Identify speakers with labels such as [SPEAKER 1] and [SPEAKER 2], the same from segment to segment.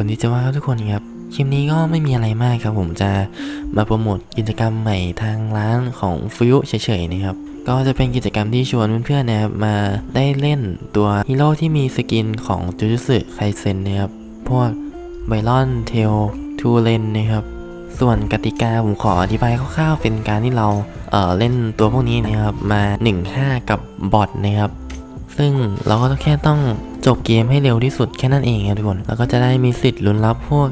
[SPEAKER 1] คนที่จะว่าครับทุกคนครับคลิปนี้ก็ไม่มีอะไรมากครับ ผมจะมาโปรโมทกิจกรรมใหม่ทางร้านของฟิวเฉยๆนะครับก็จะเป็นกิจกรรมที่ชวนเพื่อนๆนะครับมาได้เล่นตัวฮีโร่ที่มีสกินของจูจูสึไคเซนนะครับพวกไบรอนเทลทูเลนนะครับส่วนกติกาผมขออธิบายคร่าวๆเป็นการที่เราเอ่อเล่นตัวพวกนี้นะครับมา 1-5 กับบอทนะครับ ซึ่งเราก็แค่ต้อง จบเกมให้เร็วที่สุดแค่นั้นเองครับทุกคนแล้วก็จะได้มีสิทธิ์ลุ้นรับพวก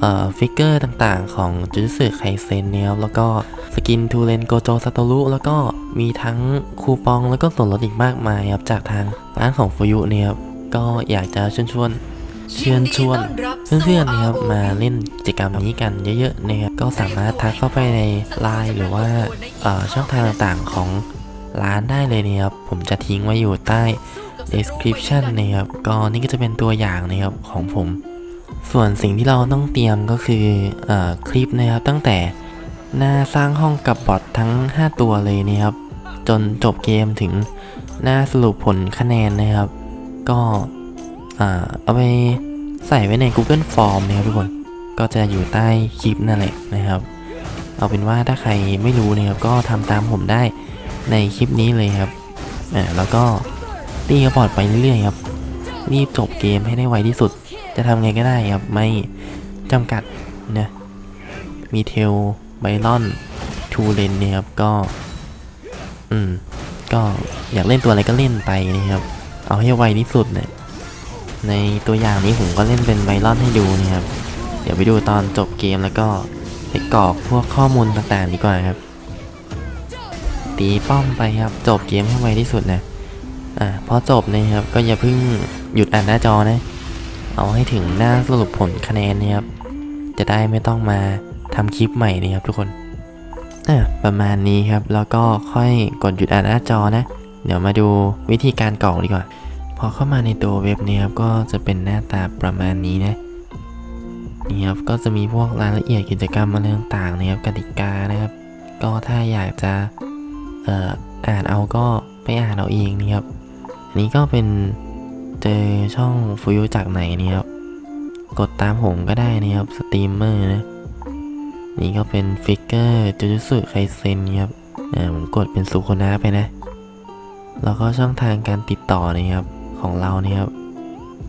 [SPEAKER 1] เอ่อฟิกเกอร์ต่างๆ ของจูสึไคเซนนะครับแล้วก็สกินทูเลนโกโจซาโตรุแล้วก็มีทั้งคูปองแล้วก็ส่วนลดอีกมากมายครับจากทางร้านของฟูยุเนี่ยครับก็อยากจะเชิญชวนเชิญชวนเพื่อนๆนะครับมาเล่นกิจกรรมนี้กันเยอะๆนะครับก็สามารถทักเข้าไปในไลน์หรือว่าเอ่อช่องทางต่างๆของร้านได้เลยนะครับผมจะทิ้งไว้อยู่ใต้ description นะครับ ก็นี่ก็จะเป็นตัวอย่างนะครับของผม ส่วนสิ่งที่เราต้องเตรียมก็คือเออคลิปนะครับ ตั้งแต่หน้าสร้างห้องกับบอททั้ง 5 ตัวเลยนะครับ จนจบเกมถึงหน้าสรุปผลคะแนนนะครับ ก็อ่าเอาไปใส่ไว้ใน Google Form นะครับทุกคน ก็จะอยู่ใต้คลิปนั่นแหละนะครับ เอาเป็นว่าถ้าใครไม่รู้นะครับก็ทำตามผมได้ในคลิปนี้เลยครับอ่าแล้วก็ ตีกระบอดไปเรื่อยๆครับ รีบจบเกมให้ได้ไวที่สุด จะทำไงก็ได้ครับ ไม่จำกัดนะมีเทลไบรอนทูเลนเนี่ยครับก็ อืม ก็อยากเล่นตัวอะไรก็เล่นไปนะครับ เอาให้ไวที่สุดเนี่ยในตัวอย่างนี้ผมก็เล่นเป็นไบรอนให้ดูนะครับ เดี๋ยวไปดูตอนจบเกมแล้วก็ไปกรอกพวกข้อมูลต่างๆดีกว่าครับ ตีป้อมไปครับ จบเกมให้ไวที่สุดนะ อ่าพอจบนะครับก็อย่าเพิ่งหยุดอ่านหน้าจอนะ เอาให้ถึงหน้าสรุปผลคะแนนนะครับ จะได้ไม่ต้องมาทำคลิปใหม่นะครับทุกคนอะประมาณนี้ครับแล้วก็ค่อยกดหยุดอ่านหน้าจอนะ เดี๋ยวมาดูวิธีการกรอกดีกว่า พอเข้ามาในตัวเว็บนี่ยครับก็จะเป็นหน้าตาประมาณนี้นะนี่ครับก็จะมีพวกรายละเอียดกิจกรรมอะไรต่างๆนะครับกติกานะครับ ก็ถ้าอยากจะเอ่ออ่านเอาก็ไปอ่านเอาเองนะครับ นนี้ก็เป็นเจอช่องฟูยุจากไหนนี่ครับ กดตามผมก็ได้นะครับสตรีมเมอร์นะ นี่ก็เป็นฟิกเกอร์จูจูสึไคเซนครับอ่าผมกดเป็นสุโคนะไปนะ แล้วก็ช่องทางการติดต่อนะครับของเราเนี่ยครับ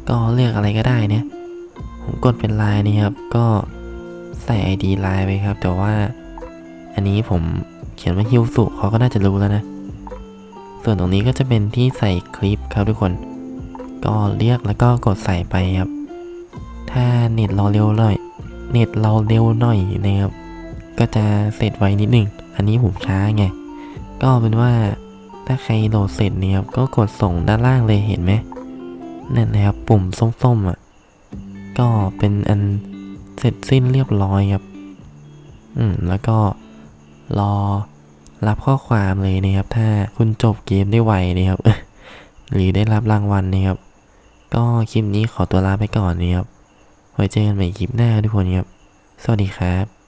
[SPEAKER 1] ก็เลือกอะไรก็ได้เนี่ย ผมกดเป็นไลน์นี่ครับ ก็ใส่ ID ไลน์ไปครับ แต่ว่าอันนี้ผมเขียนว่าฮิวสุเขาก็น่าจะรู้แล้วนะ ส่วนตรงนี้ก็จะเป็นที่ใส่คลิปครับทุกคน ก็เรียกแล้วก็กดใส่ไปครับ ถ้าเน็ตเราเร็วหน่อย เน็ตเราเร็วหน่อยนะครับ ก็จะเสร็จไวนิดหนึ่งอันนี้ผมช้าไง ก็เป็นว่าถ้าใครโหลดเสร็จเนี่ยครับก็กดส่งด้านล่างเลยเห็นไหมนั่นนะครับปุ่มส้มๆอะ ก็เป็นอันเสร็จสิ้นเรียบร้อยครับ อืมแล้วก็รอ รับข้อความเลยนะครับ ถ้าคุณจบเกมได้ไวนะครับหรือได้รับรางวัลนะครับ ก็คลิปนี้ขอตัวลาไปก่อนนะครับไว้เจอกันใหม่คลิปหน้าทุกคนครับ สวัสดีครับ